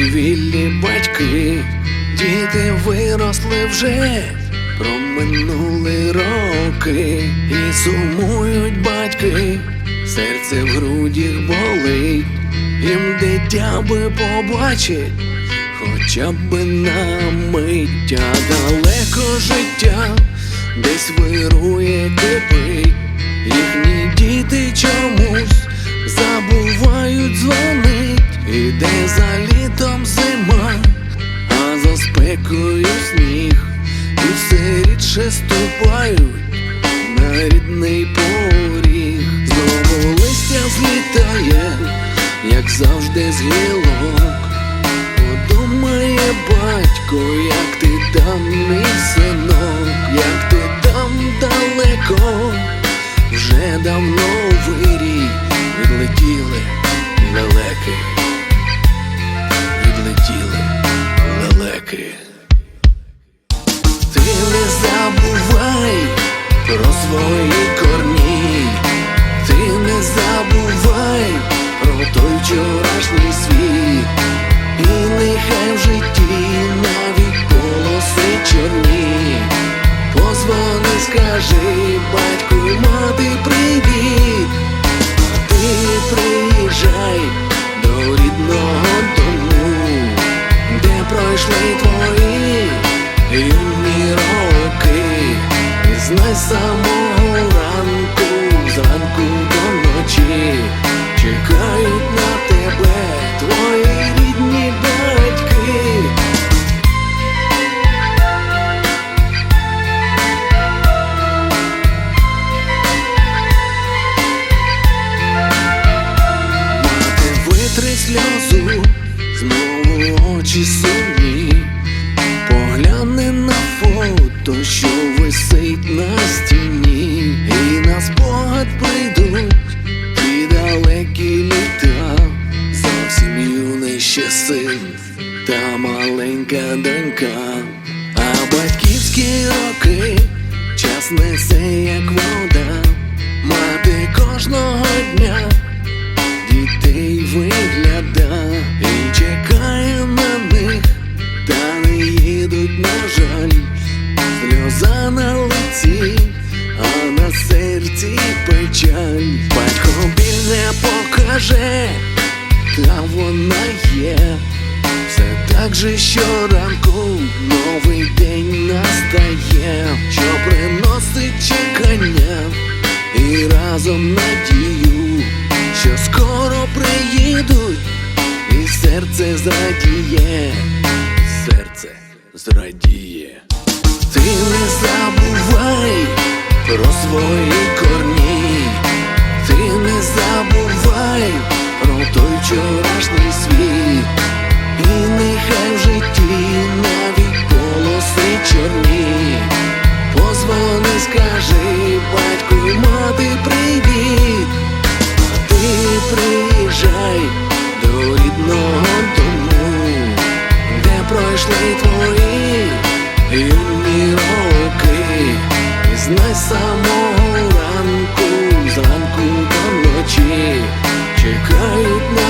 божевіллі батьки, діти виросли вже, проминули роки, і сумують батьки, серце в грудях болить, їм дитя би побачить, хоча б на мить, а далеко життя, десь вирує кипить, їхні діти чомусь іде за літом зима, а за спекою сніг, і все рідше ступають на рідний поріг. Знову листя злітає, як завжди з гілок. Подумає батько, як ти там, мій синок, свої корні, ти не забувай про той вчорашній світ, і нехай в житті навіть полоси чорні. Позвони, скажи, батьку мати привіт, ти приїжджай до рідного очі сумні, погляне на фото, що висить на стіні, і на спогад прийдуть ті далекі літа, зовсім юний ще син та маленька донька, а батьківські роки час несе, як вода, мати кожного дня жаль, сльоза на лиці, а на серці печаль. Батько не покаже, та вона є. Все так же щоранку новий день настає, що приносить чекання і разом надію, що скоро приїдуть, і серце серце зрадіє. Ти не забувай про свої корні, ти не забувай про той вчорашній світ, і нехай в житті навіть полоси чорні. Позвони, скажи, чекають на